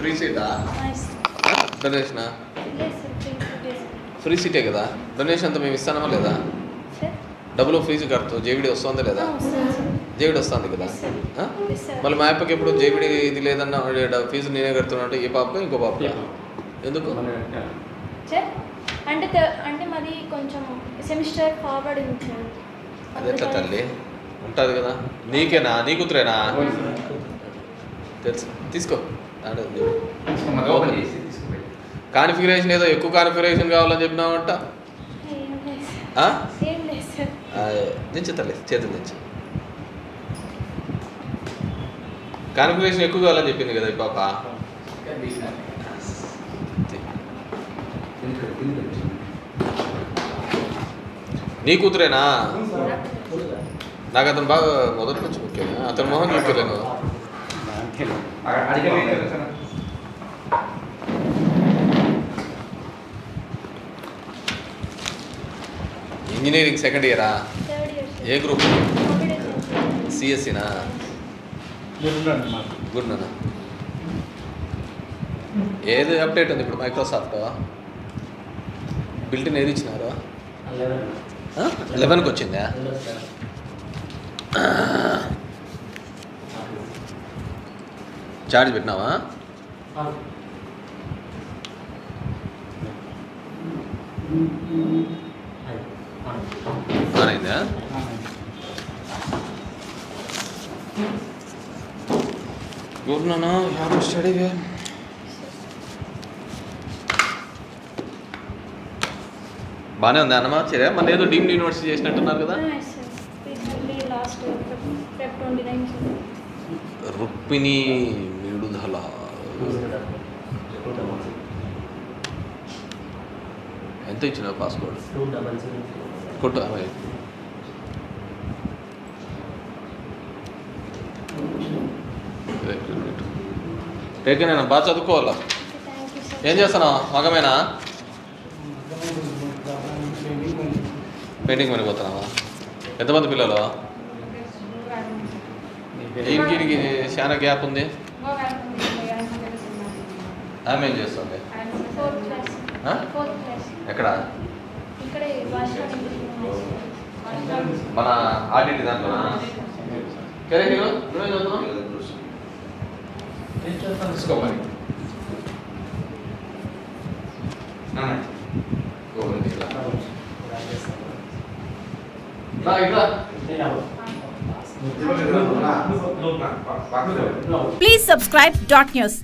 Free సీటా డొనేషనా free సీటే కదా? Donation అంతా మేము ఇస్తానమా లేదా? డబ్బులు ఫీజు కడుతూ జేవిడి వస్తుందా లేదా? జేవిడి వస్తుంది కదా? మళ్ళీ మా అప్పకి ఎప్పుడు జేవిడి ఇది లేదన్న ఫీజు నేనే కడుతున్నా అంటే ఈ పాప ఇంకో పాప? ఎందుకు? సార్ అంటే అంటే మాది కొంచెం సెమిస్టర్ ఫార్వర్డ్ అదే తల్లి? ఉంటుంది కదా. నీకేనా? నీ కూతురేనా? తెలుసు. తీసుకో. కాన్ఫిగరేషన్ ఏదో ఎక్కువ కాన్ఫిగరేషన్ కావాలని చెప్పినావంట? ఏం లేదు. సార్ ఆ? ఏం లేదు సార్. ఆ, దించు తల్లి చేతులు దించు. కాన్ఫిగరేషన్ ఎక్కువ కావాలని చెప్పింది కదా ఈ పాప. నీ కూతురేనా? నాకు అతను బాగా మొదటి నుంచి ముఖ్యం అతను మొహం చూపించలేను అడిగే ఇంజనీరింగ్ సెకండ్ ఇయరా? థర్డ్ ఇయర్ సార్ ఏ గ్రూప్? సిఎస్సినా గుడ్ నాన్న ఏది అప్డేట్ ఉంది ఇప్పుడు మైక్రోసాఫ్ట్ బిల్టిన్ ఏది ఇచ్చినారు? లెవెన్కి వచ్చిందా చార్జ్ పెట్టినావా? అయిందా గుడ్ హ్యావ్ స్టడీ వే బాగానే ఉంది అన్నమా? సరే మన ఏదో డీమ్డ్ యూనివర్సిటీ చేసినట్టున్నారు కదా. నైన్ రుక్మిణి ఎంత ఇచ్చిన పాస్పోర్ట్ కొట్టు. టేక్ నేను బాగా చదువుకోవాలా? ఏం చేస్తున్నావు? మగమేనా? పెయింటింగ్ పని పోతున్నావా? ఎంతమంది పిల్లలు? ఇంటికి చాలా గ్యాప్ ఉంది. ఆమె ఏం చేస్తుంది? ఎక్కడ? మన ఆర్డిటి దాంట్లో సరే హీరో నువ్వేం చదువుతున్నావు? తీసుకోమని రా, ఇట్రా. Please subscribe dot news.